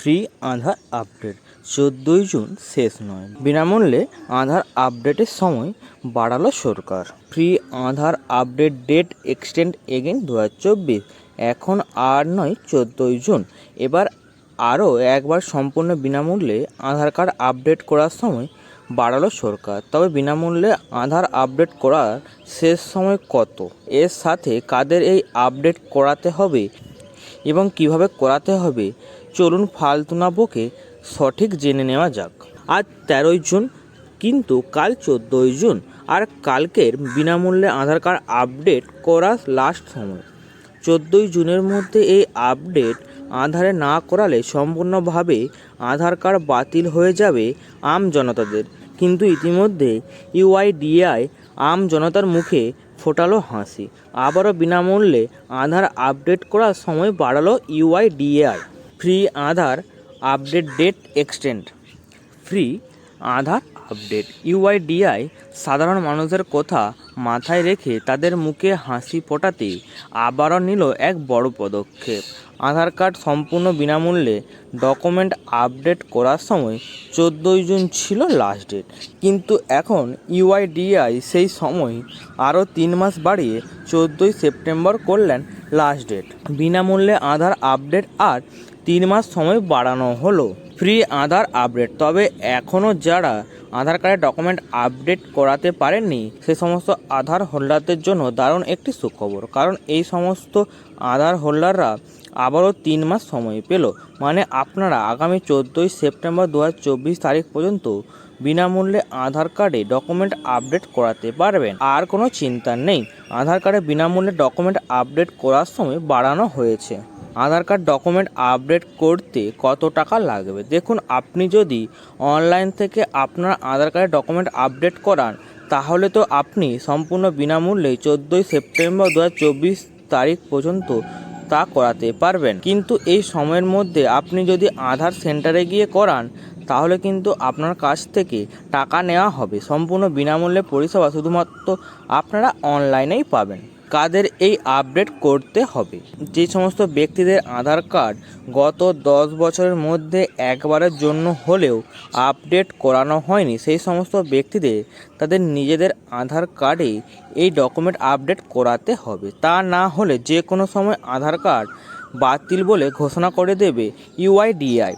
Free Aadhaar update চোদ্দোই June শেষ নয়। বিনামূল্যে আধার আপডেটের সময় বাড়ালো সরকার। Free Aadhaar update date extend again দু হাজার চব্বিশ, এখন আর নয়, চোদ্দোই জুন। এবার আরও একবার সম্পূর্ণ বিনামূল্যে আধার কার্ড আপডেট করার সময় বাড়ালো সরকার। তবে বিনামূল্যে আধার আপডেট করার শেষ সময় কত? এর সাথে কাদের এই আপডেট করাতে হবে এবং কীভাবে করাতে হবে? চলুন ফালতু না বকে সঠিক জেনে নেওয়া যাক। আজ তেরোই জুন, কিন্তু কাল চোদ্দোই জুন আর কালকের বিনামূল্যে আধার কার্ড আপডেট করা লাস্ট সময়। চোদ্দোই জুনের মধ্যে এই আপডেট আধারে না করালে সম্পূর্ণভাবে আধার কার্ড বাতিল হয়ে যাবে আম জনতাদের। কিন্তু ইতিমধ্যে ইউআইডিএআই আম জনতার মুখে ফোটালো হাসি। আবারও বিনামূল্যে আধার আপডেট করার সময় বাড়ালো UIDAI free Aadhaar update date extend. Free Aadhaar update. UIDAI সাধারণ মানুষের কথা মাথায় রেখে তাদের মুখে হাসি ফোটাতে আবারও নিল এক বড় পদক্ষেপ। আধার কার্ড সম্পূর্ণ বিনামূল্যে ডকুমেন্ট আপডেট করার সময় চোদ্দোই জুন ছিল লাস্ট ডেট। কিন্তু এখন ইউআইডিআই সেই সময় আরও তিন মাস বাড়িয়ে চোদ্দোই সেপ্টেম্বর করলেন লাস্ট ডেট। বিনামূল্যে আধার আপডেট আর তিন মাস সময় বাড়ানো হলো। Free Aadhaar update. তবে এখনও যারা আধার কার্ডের ডকুমেন্ট আপডেট করাতে পারেননি, সে সমস্ত আধার হোল্ডারদের জন্য দারুণ একটি সুখবর। কারণ এই সমস্ত আধার হোল্ডাররা আবারও তিন মাস সময় পেল। মানে আপনারা আগামী চোদ্দোই সেপ্টেম্বর দু হাজার চব্বিশ তারিখ পর্যন্ত বিনামূল্যে আধার কার্ডে ডকুমেন্ট আপডেট করাতে পারবেন। আর কোনো চিন্তা নেই। আধার কার্ডে বিনামূল্যে ডকুমেন্ট আপডেট করার সময় বাড়ানো হয়েছে। আধার কার্ড ডকুমেন্ট আপডেট করতে কত টাকা লাগবে? দেখুন, আপনি যদি অনলাইন থেকে আপনার আধার কার্ডের ডকুমেন্ট আপডেট করান, তাহলে তো আপনি সম্পূর্ণ বিনামূল্যে চোদ্দোই সেপ্টেম্বর দু হাজার চব্বিশ তারিখ পর্যন্ত তা করাতে পারবেন। কিন্তু এই সময়ের মধ্যে আপনি যদি আধার সেন্টারে গিয়ে করান, তাহলে কিন্তু আপনার কাছ থেকে টাকা নেওয়া হবে। সম্পূর্ণ বিনামূল্যে পরিষেবা শুধুমাত্র আপনারা অনলাইনেই পাবেন। কাদের এই আপডেট করতে হবে। যে সমস্ত ব্যক্তিদের আধার কার্ড গত দশ বছরের মধ্যে একবারের জন্য হলেও আপডেট করানো হয়নি, সেই সমস্ত ব্যক্তিদের তাদের নিজেদের আধার কার্ডে এই ডকুমেন্ট আপডেট করাতে হবে। তা না হলে যে কোনো সময় আধার কার্ড বাতিল বলে ঘোষণা করে দেবে ইউআইডিআই।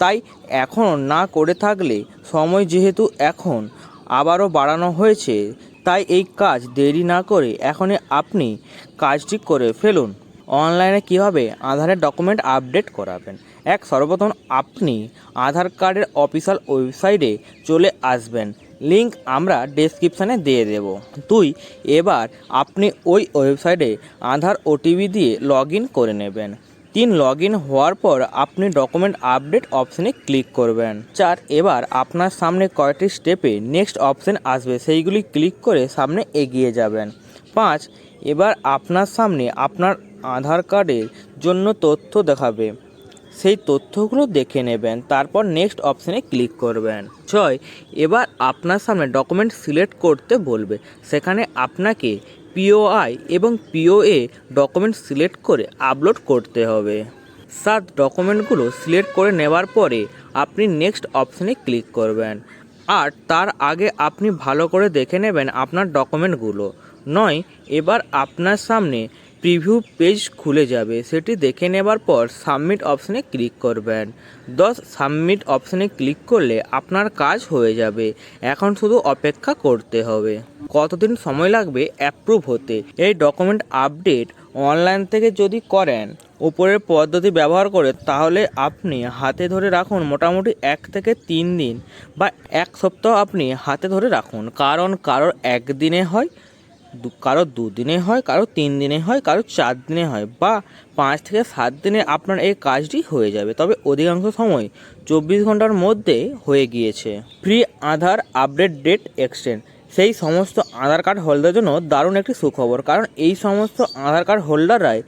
তাই এখন না করে থাকলে সময় যেহেতু এখন আবারও বাড়ানো হয়েছে, তাই এই কাজ দেরি না করে এখনই আপনি কাজটি করে ফেলুন। অনলাইনে কীভাবে আধারের ডকুমেন্ট আপডেট করাবেন? এক, সর্বপ্রথম আপনি আধার কার্ডের অফিসিয়াল ওয়েবসাইটে চলে আসবেন। লিংক আমরা ডেসক্রিপশানে দিয়ে দেব। দুই, এবার আপনি ওই ওয়েবসাইটে আধার ওটিপি দিয়ে লগ করে নেবেন। তিন লগ ইন হওয়ার পর আপনি ডকুমেন্ট আপডেট অপশানে ক্লিক করবেন। চার, এবার আপনার সামনে কয়েকটি স্টেপে নেক্সট অপশান আসবে, সেইগুলি ক্লিক করে সামনে এগিয়ে যাবেন। পাঁচ, এবার আপনার সামনে আপনার আধার কার্ডের জন্য তথ্য দেখাবে। সেই তথ্যগুলো দেখে নেবেন, তারপর নেক্সট অপশানে ক্লিক করবেন। ছয়, এবার আপনার সামনে ডকুমেন্ট সিলেক্ট করতে বলবে, সেখানে আপনাকে পিওআই এবং পিওএ ডকুমেন্ট সিলেক্ট করে আপলোড করতে হবে। সাত ডকুমেন্টগুলো সিলেক্ট করে নেওয়ার পরে আপনি নেক্সট অপশানে ক্লিক করবেন। আর তার আগে আপনি ভালো করে দেখে নেবেন আপনার ডকুমেন্টগুলো নয়, এবার আপনার সামনে প্রিভিউ পেজ খুলে যাবে। সেটি দেখে নেবার পর সাবমিট অপশানে ক্লিক করবেন। দশ সাবমিট অপশানে ক্লিক করলে আপনার কাজ হয়ে যাবে। এখন শুধু অপেক্ষা করতে হবে। কতদিন সময় লাগবে অ্যাপ্রুভ হতে? এই ডকুমেন্ট আপডেট অনলাইন থেকে যদি করেন, উপরের পদ্ধতি ব্যবহার করে, তাহলে আপনি হাতে ধরে রাখুন মোটামুটি এক থেকে তিন দিন বা এক সপ্তাহ আপনি হাতে ধরে রাখুন। কারণ কারোর একদিনে হয় কারও দুদিনে হয় কারও তিন দিনে হয় কারও চার দিনে হয় বা পাঁচ থেকে সাত দিনে আপনার এই কাজটি হয়ে যাবে। তবে অধিকাংশ সময় চব্বিশ ঘণ্টার মধ্যে হয়ে গিয়েছে। Free Aadhaar update date extend সেই সমস্ত আধার কার্ড হোল্ডারের জন্য দারুণ একটি সুখবর। কারণ এই সমস্ত আধার কার্ড হোল্ডাররাই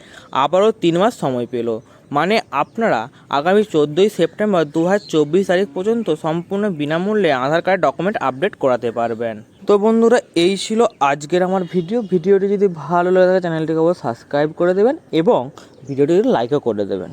আবারও তিন মাস সময় পেল। মানে আপনারা আগামী চোদ্দোই সেপ্টেম্বর দু হাজার চব্বিশ তারিখ পর্যন্ত সম্পূর্ণ বিনামূল্যে আধার কার্ড ডকুমেন্ট আপডেট করাতে পারবেন। তো বন্ধুরা, এই ছিল আজকের আমার ভিডিও ভিডিওটি যদি ভালো লাগে থাকে চ্যানেলটিকে অবশ্যই সাবস্ক্রাইব করে দেবেন এবং ভিডিওটি লাইকও করে দেবেন।